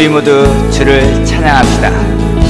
우리 모두 주를 찬양합시다.